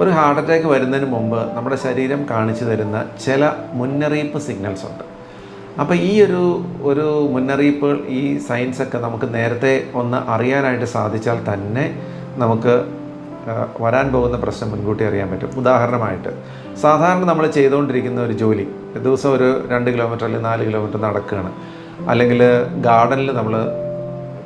ഒരു heart attack വരുന്നതിന് മുമ്പ് നമ്മുടെ ശരീരം കാണിച്ചു തരുന്ന ചില മുന്നറിയിപ്പ് സിഗ്നൽസ് ഉണ്ട്. അപ്പോൾ ഈ ഒരു ഒരു മുന്നറിയിപ്പുകൾ ഈ സയൻസൊക്കെ നമുക്ക് നേരത്തെ ഒന്ന് അറിയാനായിട്ട് സാധിച്ചാൽ തന്നെ നമുക്ക് വരാൻ പോകുന്ന പ്രശ്നം മുൻകൂട്ടി അറിയാൻ പറ്റും. ഉദാഹരണമായിട്ട് സാധാരണ നമ്മൾ ചെയ്തുകൊണ്ടിരിക്കുന്ന ഒരു ജോലി ദിവസം ഒരു രണ്ട് കിലോമീറ്റർ അല്ലെങ്കിൽ നാല് കിലോമീറ്റർ നടക്കുകയാണ്. അല്ലെങ്കിൽ ഗാർഡനിൽ നമ്മൾ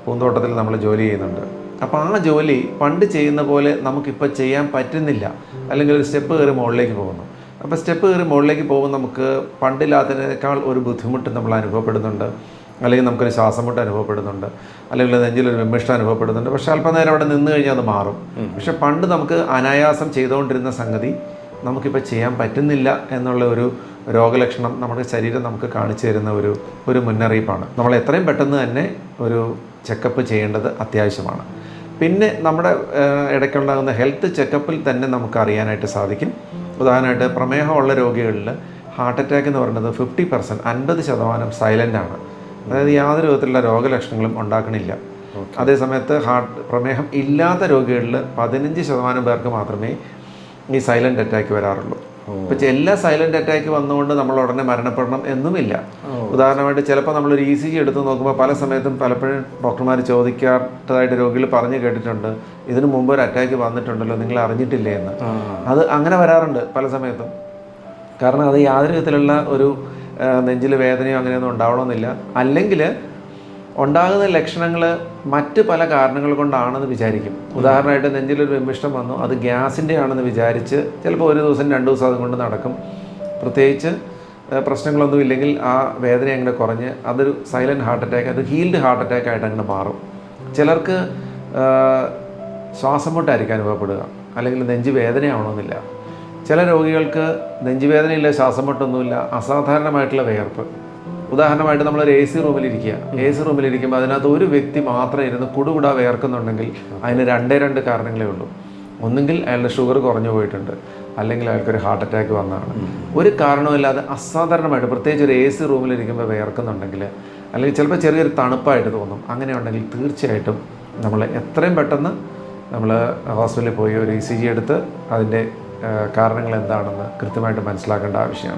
പൂന്തോട്ടത്തിൽ നമ്മൾ ജോലി ചെയ്യുന്നുണ്ട്. അപ്പോൾ ആ ജോലി പണ്ട് ചെയ്യുന്ന പോലെ നമുക്കിപ്പോൾ ചെയ്യാൻ പറ്റുന്നില്ല. അല്ലെങ്കിൽ ഒരു സ്റ്റെപ്പ് കയറി മുകളിലേക്ക് പോകുന്നു. അപ്പോൾ സ്റ്റെപ്പ് കയറി മുകളിലേക്ക് പോകുമ്പോൾ നമുക്ക് പണ്ടില്ലാത്തതിനേക്കാൾ ഒരു ബുദ്ധിമുട്ട് നമ്മൾ അനുഭവപ്പെടുന്നുണ്ട്. അല്ലെങ്കിൽ നമുക്കൊരു ശ്വാസം മുട്ട് അനുഭവപ്പെടുന്നുണ്ട്. അല്ലെങ്കിൽ നെഞ്ചിലൊരു വിമിഷ്ടം അനുഭവപ്പെടുന്നുണ്ട്. പക്ഷേ അല്പനേരം അവിടെ നിന്ന് കഴിഞ്ഞാൽ അത് മാറും. പക്ഷെ പണ്ട് നമുക്ക് അനായാസം ചെയ്തുകൊണ്ടിരുന്ന സംഗതി നമുക്കിപ്പോൾ ചെയ്യാൻ പറ്റുന്നില്ല എന്നുള്ള ഒരു രോഗലക്ഷണം നമ്മുടെ ശരീരം നമുക്ക് കാണിച്ചു തരുന്ന ഒരു ഒരു മുന്നറിയിപ്പാണ്. നമ്മൾ എത്രയും പെട്ടെന്ന് തന്നെ ഒരു ചെക്കപ്പ് ചെയ്യേണ്ടത് അത്യാവശ്യമാണ്. പിന്നെ നമ്മുടെ ഇടയ്ക്കുണ്ടാകുന്ന ഹെൽത്ത് ചെക്കപ്പിൽ തന്നെ നമുക്ക് അറിയാനായിട്ട് സാധിക്കും. ഉദാഹരണമായിട്ട് പ്രമേഹമുള്ള രോഗികളിൽ ഹാർട്ട് അറ്റാക്ക് എന്ന് പറയുന്നത് ഫിഫ്റ്റി പെർസെന്റ് അൻപത് ശതമാനം സൈലന്റ് ആണ്. അതായത് യാതൊരു വിധത്തിലുള്ള രോഗലക്ഷണങ്ങളും ഉണ്ടാക്കണില്ല. അതേസമയത്ത് ഹാർട്ട് പ്രമേഹം ഇല്ലാത്ത രോഗികളിൽ പതിനഞ്ച് ശതമാനം പേർക്ക് മാത്രമേ ഈ സൈലന്റ് അറ്റാക്ക് വരാറുള്ളൂ. ഇപ്പം എല്ലാ സൈലന്റ് അറ്റാക്ക് വന്നുകൊണ്ട് നമ്മൾ ഉടനെ മരണപ്പെടണം എന്നുമില്ല. ഉദാഹരണമായിട്ട് ചിലപ്പോൾ നമ്മളൊരു ഇ സി ജി എടുത്ത് നോക്കുമ്പോൾ പല സമയത്തും പലപ്പോഴും ഡോക്ടർമാർ ചോദിക്കാത്തതായിട്ട് രോഗികൾ പറഞ്ഞു കേട്ടിട്ടുണ്ട്. ഇതിനു മുമ്പ് ഒരു അറ്റാക്ക് വന്നിട്ടുണ്ടല്ലോ നിങ്ങൾ അറിഞ്ഞിട്ടില്ലേ എന്ന്. അത് അങ്ങനെ വരാറുണ്ട് പല സമയത്തും. കാരണം അത് യാതൊരു വിധത്തിലുള്ള ഒരു നെഞ്ചിൽ വേദനയോ അങ്ങനെയൊന്നും ഉണ്ടാവണമെന്നില്ല. അല്ലെങ്കിൽ ഉണ്ടാകുന്ന ലക്ഷണങ്ങൾ മറ്റ് പല കാരണങ്ങൾ കൊണ്ടാണെന്ന് വിചാരിക്കും. ഉദാഹരണമായിട്ട് നെഞ്ചിലൊരു വിമിഷ്ടം വന്നു അത് ഗ്യാസിന്റെ ആണെന്ന് വിചാരിച്ച് ചിലപ്പോൾ ഒരു ദിവസം രണ്ട് ദിവസം അതുകൊണ്ട് നടക്കും. പ്രത്യേകിച്ച് പ്രശ്നങ്ങളൊന്നും ഇല്ലെങ്കിൽ ആ വേദന അങ്ങനെ കുറഞ്ഞ് അതൊരു സൈലന്റ് ഹാർട്ട് അറ്റാക്ക് അത് ഹീൽഡ് ഹാർട്ട് അറ്റാക്ക് ആയിട്ട് അങ്ങനെ മാറും. ചിലർക്ക് ശ്വാസം മുട്ടായിരിക്കും അനുഭവപ്പെടുക അല്ലെങ്കിൽ നെഞ്ച് വേദനയാവണമെന്നില്ല. ചില രോഗികൾക്ക് നെഞ്ചുവേദനയില്ല ശ്വാസം മുട്ടൊന്നുമില്ല അസാധാരണമായിട്ടുള്ള വിയർപ്പ്. ഉദാഹരണമായിട്ട് നമ്മളൊരു എ സി റൂമിലിരിക്കുക. എ സി റൂമിലിരിക്കുമ്പോൾ അതിനകത്ത് ഒരു വ്യക്തി മാത്രം ഇരുന്ന് കുടുകുട വേർക്കുന്നുണ്ടെങ്കിൽ അതിന് രണ്ടേ രണ്ട് കാരണങ്ങളേ ഉള്ളൂ. ഒന്നുകിൽ അയാളുടെ ഷുഗർ കുറഞ്ഞു പോയിട്ടുണ്ട്. അല്ലെങ്കിൽ അയാൾക്കൊരു ഹാർട്ട് അറ്റാക്ക് വന്നതാണ്. ഒരു കാരണവുമില്ലാതെ അസാധാരണമായിട്ട് പ്രത്യേകിച്ച് ഒരു എ സി റൂമിലിരിക്കുമ്പോൾ വേർക്കുന്നുണ്ടെങ്കിൽ അല്ലെങ്കിൽ ചിലപ്പോൾ ചെറിയൊരു തണുപ്പായിട്ട് തോന്നും. അങ്ങനെയുണ്ടെങ്കിൽ തീർച്ചയായിട്ടും നമ്മൾ എത്രയും പെട്ടെന്ന് നമ്മൾ ഹോസ്പിറ്റലിൽ പോയി ഒരു ഇ സി ജി എടുത്ത് അതിന്റെ കാരണങ്ങൾ എന്താണെന്ന് കൃത്യമായിട്ട് മനസ്സിലാക്കേണ്ട ആവശ്യമാണ്.